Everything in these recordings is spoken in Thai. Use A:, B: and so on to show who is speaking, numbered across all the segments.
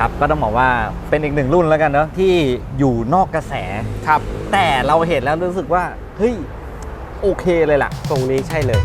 A: ครับก็ต้องบอกว่าเป็นอีกหนึ่งรุ่นแล้วกันเนาะที่อยู่นอกกระแส
B: ครับ
A: แต่เราเห็นแล้วรู้สึกว่าเฮ้ยโอเคเลยล่ะ
B: ตรงนี้ใช่เลย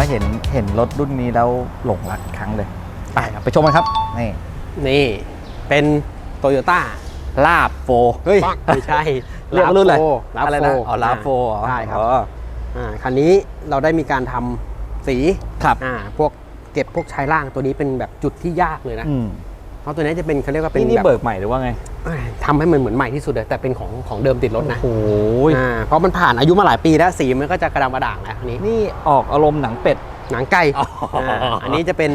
A: ว่าเห็นเห็นรถรุ่นนี้แล้วหลงรักอีกครั้งเลยไปครับไปชมกันครับนี่
B: นี่เป็นโตโยต้า
A: ลาบโฟ
B: เฮ้ยไม่ใช่
A: เรียกว่ารุ่นอะไร
B: ลา
A: อะไร
B: โฟ
A: นะอ๋อลาโฟเหรอ
B: ใช่ครับ
A: อ๋อ
B: อ่าคันนี้เราได้มีการทำสี
A: ครับ
B: อ่าพวกเก็บพวกชายล่างตัวนี้เป็นแบบจุดที่ยากเลยนะ
A: อืม
B: เพราะตัวนี้จะเป็นเขาเรียกว่าเป็น
A: นี่นี่
B: แบบ
A: เบิกใหม่หรือว่าไง
B: เอ้ย ทำให้มันเหมือนใหม่ที่สุดเลยแต่เป็นของของเดิมติดรถนะ
A: โอ้ย
B: อ่าเพราะมันผ่านอายุมาหลายปีแล้วสีมันก็จะกระดำกระด่างแล้วอันนี้
A: นี่ออกอารมณ์หนังเป็ด
B: หนังไก่
A: อ๋ออ่า
B: อันนี้จะเป็น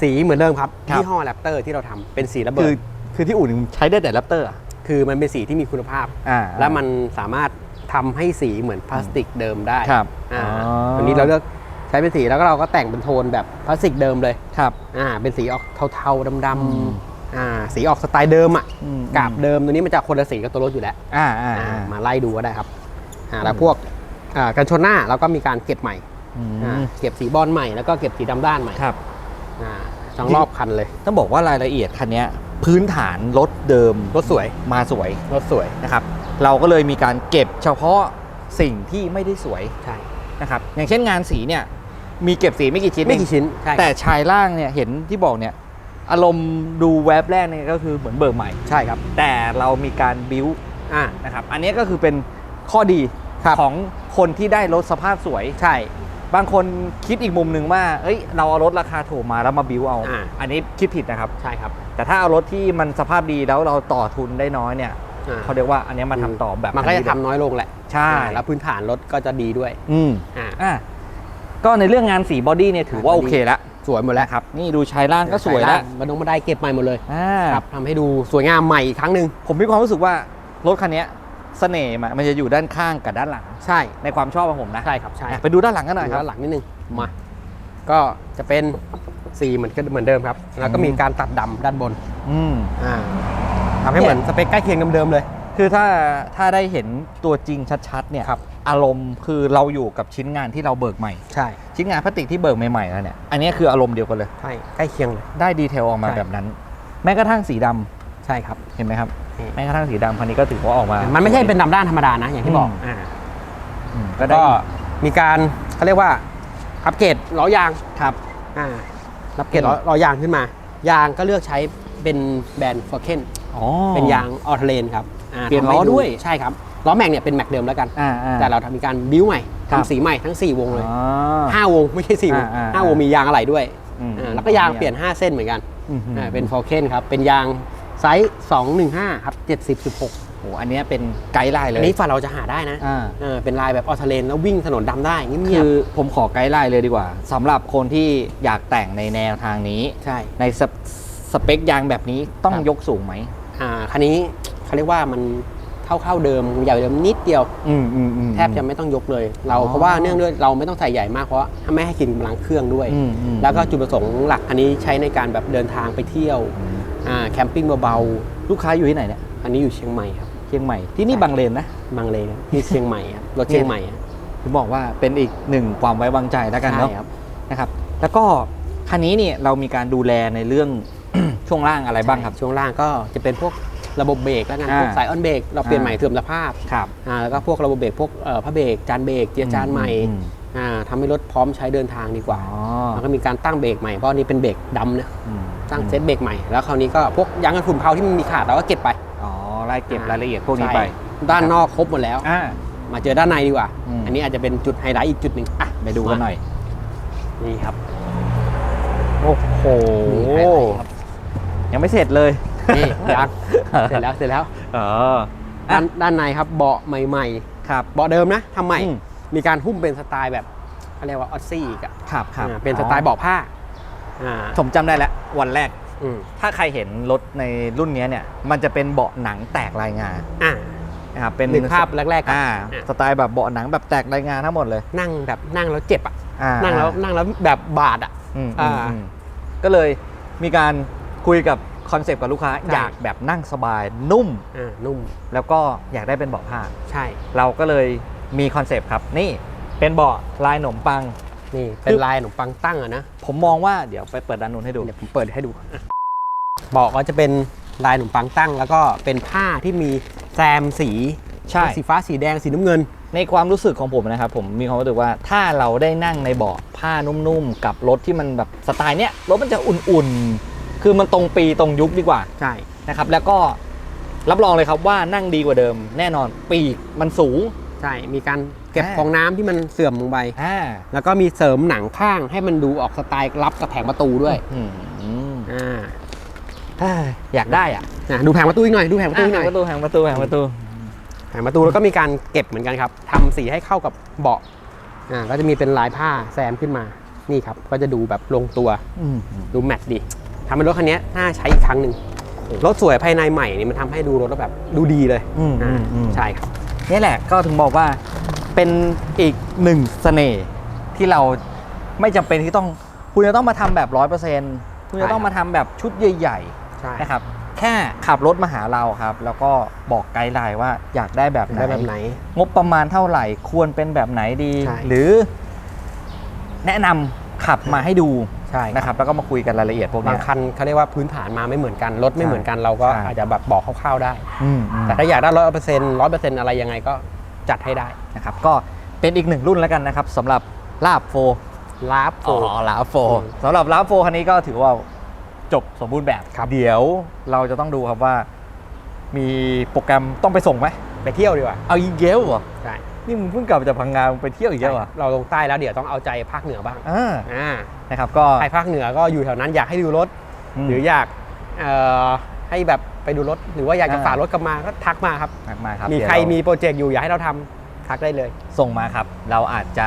B: สีเหมือนเดิมครับ
A: ครับ
B: ยี่ห้อแรปเตอร์ที่เราทำเป็นสีระเบิ
A: คือ
B: ด
A: คือที่อุ่นใช้ได้แต่แรปเตอร์อะ
B: คือมันเป็นสีที่มีคุณภาพ
A: อ่า
B: และมันสามารถทำให้สีเหมือนพลาสติกเดิมได้
A: ครับ
B: อ่า
A: อ๋อ
B: วันนี้เราเลือกใช้เป็นสีแล้วก็เราก็แต่งเป็นโทนแบบพลาสติกเดิมเลย
A: ครับ
B: อ่าเป็นสีออกเทาๆด
A: อืมำ
B: ๆ อ่าสีออกสไตล์เดิมอะ
A: อืม
B: กาบเดิมตัวนี้มันจะคนละสีกับตัวรถอยู่แล้ว
A: อ่าอ่า
B: อ่า
A: อ่า
B: มาไล่ดูก็ได้ครับอ่าแล้วพวกอ่ากันชนหน้าเราก็มีการเก็บใหม่
A: อืม
B: อ่าเก็บสีบอลใหม่แล้วก็เก็บสีดำด้านใหม่
A: ครับ
B: อ่าทั้งรอบคันเลย
A: ต้องบอกว่ารายละเอียดคันเนี้ยพื้นฐานรถเดิม
B: รถสวย
A: มาสวย
B: รถสวย
A: นะครับ เราก็เลยมีการเก็บเฉพาะสิ่งที่ไม่ได้สวย
B: ใช่
A: นะครับอย่างเช่นงานสีเนี่ยมีเก็บสีไม่กี่ชิ้น
B: ไม่
A: เอง
B: กี่ชิ้นใช่
A: แต่ชายล่างเนี่ยเห็นที่บอกเนี่ย อารมณ์ดูแวบแรกเนี่ยก็คือเหมือนเบิกใหม่
B: ใช่ครับ
A: แต่เรามีการบิว
B: อ่า
A: นะครับ อันนี้ก็คือเป็นข้อดี
B: ครับ
A: ของคนที่ได้รถสภาพสวย
B: ใช่
A: บางคนคิดอีกมุมหนึ่งว่า เอ้ย เราเอารถราคาถูกมาแล้วมาบิวเอา
B: อ่า
A: อันนี้คิดผิดนะครับ
B: ใช่ครับ
A: แต่ถ้าเอารถที่มันสภาพดีแล้วเราต่อทุนได้น้อยเนี่ย
B: อ่า
A: เขาเรียกว่าอันนี้มาทำต่อแบบ
B: มันก็จะ
A: เลย
B: ทำน้อยลงแหละ
A: ใช่
B: อ่าแล้วพื้นฐานรถก็จะดีด้วย
A: อืม
B: อ่า
A: อะก็ในเรื่องงานสีบอดี้เนี่ยถือว่า
B: อ่า
A: โอเคแล้ว
B: สวยหมดแล้ว
A: นะครับนี่ดูชายล่างก็สวยแล้ว
B: มันต้องมาได้เก็บใหม่หมดเลย
A: อ่า
B: ครับทำให้ดูสวยงามใหม่อีกครั้งหนึ่ง
A: ผมมีความรู้สึกว่ารถคันเนี้ยเสน่ห์มันมันจะอยู่ด้านข้างกับด้านหลัง
B: ใช่
A: ในความชอบของผมนะ
B: ใช่ครับใช่
A: อะไปดูด้านหลังกันหน่อยค
B: ดู
A: รับ
B: ด้านหลังนิดนึงมาก็จะเป็นสีเหมือนกันเหมือนเดิมครับ แล้วก็มีการตัดดำด้านบน
A: อืม
B: อ่าทำให้เหมือนสเปคใกล้เคียงเดิมๆเลย
A: คือถ้าถ้าได้เห็นตัวจริงชัดๆเนี่ย
B: ครับ
A: อารมณ์คือเราอยู่กับชิ้นงานที่เราเบิกใหม่
B: ใช่
A: ชิ้นงานพลาสติกที่เบิกใหม่ๆแล้วเนี่ยอันนี้คืออารมณ์เดียวกันเลย
B: ใช่ใกล้เคียงเลย
A: ได้ดีเทลออกมา
B: ใช่
A: แบบนั้น แม้กระทั่งสีดำ
B: ใช่ครับ
A: เห็นไหมครับ
B: นี่
A: แม้กระทั่งสีดำคันนี้ก็ถือว่าออกมา
B: มันไม่ใช่เป็นดำด้านธรรมดานะอย่างที่บอก
A: อืม
B: อ่า
A: อืมก็ได้
B: ก็มีการเขาเรียกว่าอัปเกรดล้อยาง
A: ครับ
B: อ่าอัปเกรดล้อล้อยางขึ้นมา ยางก็เลือกใช้เป็นแบรนด์ฟอร์เคน
A: อ๋อ
B: เป็นยางออทเลนครับา
A: เปลี่ยน
B: ทำให้
A: ล้อด้วย
B: ใช่ครับล้อแม็กเนี่ยเป็นแม็กเดิมแล้วกัน
A: อ่าอ่า
B: แต่เราทำมีการบิ้วใหม่
A: ครับ
B: ทำสีใหม่ทั้ง 4 วงเลย
A: อ๋อ
B: 5วงไม่ใช่4วง
A: อ่าอ่า
B: ห้าวงมียางอะไหล่ด้วย
A: อืม
B: อ่าแล้วก็ยางเปลี่ยน 5 เส้นเหมือนกัน
A: อืม
B: อ่าเป็นฟอร์เคนครับ เป็นยางไซส์215ครับ70 16
A: โอ้อันเนี้ยเป็นไกด์ไลน์เล
B: อั
A: ย
B: นนี้ฝ่าเราจะหาได้นะ
A: อ่า
B: อ่าเป็นลายแบบออทเลนแล้ววิ่งถนนดำได้เงีย
A: คื
B: บ
A: อผมขอไกด์ไลน์เลยดีกว่าสำหรับคนที่อยากแต่งในแนวทางนี้
B: ๆใช่
A: ในสเปสเปคยางแบบนี้ต้อง
B: ครับ
A: ยกสูงไหม
B: อ่าคันนี้เขาเรียกว่ามันเท่าเข้าๆเดิมใหญ่กว่าเดิมนิดเดียว
A: อืมอืมอืม
B: แทบจะไม่ต้องยกเลย เรา
A: อ๋อ
B: เพราะว่าเนื่องด้วยเราไม่ต้องใส่ใหญ่มากเพราะไม่ให้กินกำลังเครื่องด้วย
A: อืมอืม
B: แล้วก็จุดประสงค์หลักอันนี้ใช้ในการแบบเดินทางไปเที่ยวอ่าแคมปิ้งเบา
A: ลูกค้าอยู่ที่ไหนเนี่ย
B: ๆอันนี้อยู่เชียงใหม่ครับ
A: เชียงใหม่ที่นี่บางเลนนะ
B: บางเลนครับที่เชียงใหม่ครับรถเชียงใหม่ครับ
A: ผมบอกว่าเป็นอีกหนึ่งความไว้วางใจแล้วกันเนาะ
B: ใช่ครับ
A: นะครับ แล้วก็คันนี้เนี่ยเรามีการดูแลในเรื่อง ช่วงล่างอะไรบ้างครับ
B: ช่วงล่างก็จะเป็นพวกระบบเบรกแล้วกัน
A: อ่า
B: พวกสายออนเบรกเราเปลี่ยน
A: อ่า
B: ใหม่เสื่อมสภาพ
A: ครับ
B: อ่าแล้วก็พวกระบบเบรกพวกเอ่อผ้าเบรกจานเบรกเจียร์จานใหม่
A: อืม
B: อ่าทำให้รถพร้อมใช้เดินทางดีก
A: อ๋
B: ว่า
A: อ
B: แล้วก็มีการตั้งเบรกใหม่เพราะอันนี้เป็นเบรกดำนะ
A: อืม
B: ตั้งเซตเบรกใหม่แล้วคราวนี้ก็พวกยางกันฝุ่นเผาที่มันมีขาดเราก็เก็บไป
A: อ๋อไล่เก็บรายละเอียดพวกนี้ไป
B: ใช่ด้านนอกครบหมดแล้ว
A: อ่า
B: มาเจอด้านในดีกว่า
A: อืม
B: อันนี้อาจจะเป็นจุดไฮไลท์อีกจุดหนึ่งอะ
A: ไปดูกันหน่อย
B: นี่ครับ
A: โอ้โห ยังไม่เสร็จเลย
B: นี่ยังเสร็จแล้วเสร็จแล้ว
A: อ๋อ
B: ด้านด้านในครับเบาะใหม่
A: ครับ
B: ๆเบาะเดิมนะทำใหม่
A: อืม
B: มีการหุ้มเป็นสไตล์แบบเขาเรียกว่าออซซี่อีกอะ
A: ครับครับ
B: อ่าเป็นสไตล์เบาะผ้าอ่า
A: ผมจำได้แล้ววันแรก
B: อืม
A: ถ้าใครเห็นรถในรุ่นเนี้ยเนี่ย มันจะเป็นเบาะหนังแตกลายงา
B: อ่า
A: นะครับเป็น
B: นึกภาพแรกๆก่อน
A: อ่า
B: อะ
A: สไตล์แบบเบาะหนังแบบแตกลายงาทั้งหมดเลย
B: นั่งแบบนั่งแล้วเจ็บอะ
A: อ่า
B: นั่งแล้ว
A: อ่า
B: นั่งแล้วแบบบาดอะ
A: อืม
B: อ่า
A: อืมอืมก็เลยมีการ คุยกับคอนเซปต์กับลูกค้า
B: ใช่
A: อยากแบบนั่งสบายนุ่ม
B: อ่านุ่ม
A: แล้วก็อยากได้เป็นเบาะผ้า
B: ใช่
A: เราก็เลยมีคอนเซปต์ครับ นี่เป็นเบาะลายขนมปัง
B: นี่เป็นลายขนมปังตั้งอะนะ
A: ผมมองว่าเดี๋ยวไปเปิดด้านนู้นให้ดู
B: เดี๋ยวผมเปิดให้ดูอะเบอกก็จะเป็นลายขนมปังตั้ง แล้วก็เป็นผ้าที่มีแซมสี
A: ใช่
B: สีฟ้าสีแดงสีน้ำเงิน
A: ในความรู้สึกของผมนะครับ ผมมีความรู้สึกว่าถ้าเราได้นั่งในเบาะผ้านุ่มๆ กับรถที่มันแบบสไตล์เนี้ยรถมันจะอุ่นๆ คือมันตรงปีตรงยุคดีกว่า
B: ใช่
A: นะครับ แล้วก็รับรองเลยครับว่านั่งดีกว่าเดิม แน่นอนปีกมันสูง
B: ใช่มีการเก็บ
A: อ่า
B: ฟองน้ำที่มันเสื่อมลงไป
A: อ่า
B: แล้วก็มีเสริมหนังข้างให้มันดูออกสไตล์รับกับแผงประตูด้วย
A: อืมอืม
B: อ่า
A: เอ้ยอยากได้อะ
B: อะดูแผงประตูอีกหน่อยดูแผงประตูอีกหน่อย
A: แผงประตูแผงประตูแผงประตู
B: แผงประตูแล้วก็มีการเก็บเหมือนกันครับทำสีให้เข้ากับเบาะอ่าก็จะมีเป็นลายผ้าแซมขึ้นมานี่ครับ ก็จะดูแบบลงตัว
A: อืม
B: ดูแมทดี ทำเป็นรถคันนี้น่าใช้อีกครั้งหนึ่งรถสวยภายในใหม่นี่มันทำให้ดูรถแล้วแบบดูดีเลย
A: อืมอื
B: อ่าม
A: อืม
B: ใช่ครับ
A: นี่แหละก็ถึงบอกว่าเป็นอีกหนึ่งเสน่ห์ที่เราไม่จำเป็นที่ต้องคุณจะต้องมาทำแบบร้อยเปอร์เซ็นต์คุณจะต้องมาทำแบบชุดใหญ่
B: ใช่
A: ๆนะครับแค่ขับรถมาหาเราครับ แล้วก็บอกไกด์ไลน์ว่าอยากได้แบบไหน
B: ได้แบบไหน
A: งบประมาณเท่าไหร่ควรเป็นแบบไหนดี
B: ใช่
A: หรือ แนะนำ ขับมาให้ดู
B: ใช่
A: นะครับแล้วก็มาคุยกันรายละเอียดพวก
B: บา
A: เนี้
B: ง
A: ย
B: คันเขาเรียกว่าพื้นฐานมาไม่เหมือนกันรถไม่เหมือนกันเราก็
A: ใช่
B: อาจจะแบบบอกคร่าวๆได้
A: อืมอืม
B: แต่ถ้าอยากได้ร้อยเปอร์เซ็นต์ร้อยเปอร์เซ็นต์อะไรยังไงก็จัดให้ได้
A: นะครับก็เป็นอีกหนึ่งรุ่นแล้วกันนะครับสำหรับลาบโฟ
B: ลาฟโฟ
A: อ๋อลาโฟ
B: อืม
A: สำหรับลาโฟคันนี้ก็ถือว่าจบสมบูรณ์แบบ
B: ครับ
A: เดี๋ยวเราจะต้องดูครับว่า มีโปรแกรมต้องไปส่งไหม
B: ไปเที่ยวดีกว่า
A: เอาอีกเย้วเหรอ
B: ใช่
A: นี่มึงเพิ่งกลับจากพังงามึงไปเที่ยวอีกแล้วเหรอ
B: เราลงใต้แล้วเดี๋ยวต้องเอาใจภาคเหนือบ้าง
A: อ่า
B: อ่า
A: นะครับก็
B: ใครภาคเหนือก็อยู่แถวนั้นอยากให้ดูรถ
A: ม
B: หรืออยากเอ่อให้แบบไปดูรถ หรือว่าอยากจะ
A: อ่า
B: ฝากรถกลับมาก็ทักมาครับ
A: ทักมาครับ
B: มี
A: เดี๋ยว
B: ใคร
A: เา
B: มีโปรเจกต์อยู่อยากให้เราทำทักได้เลย
A: ส่งมาครับ เราอาจจะ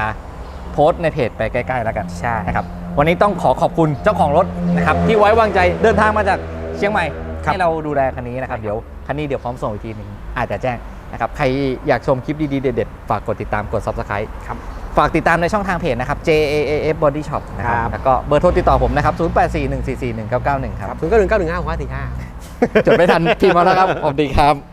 A: โพสต์ในเพจไปใกล้ๆแล้วกัน
B: ใช่
A: นะครับวันนี้ต้องขอขอบคุณเจ้าของรถนะครับที่ไว้วางใจเดินทางมาจากเชียงใหม่
B: ครับ
A: ให้เราดูแลคันนี้นะครับเดี๋ยวคันนี้เดี๋ยวพร้อมส่งอีกทีหนึงอาจจะแจ้ง นะครับใครอยากชมคลิปดีๆเด็ดๆฝากกดติดตามกด subscribe
B: ครับ
A: ฝากติดตามในช่องทางเพจนะครับ JAAF Body Shop นะครับ
B: ครับ
A: แล้วก็เบอร์โทรติดต่อผมนะครับ 0841441991ค
B: ค
A: รั
B: รับบศูนย์เก้าหนึ่งเก้าหนึ่งห้าหกห้าสี่ห้า
A: จดไม่ทันพิมพ์มาแล้วครับสวัสดีครับ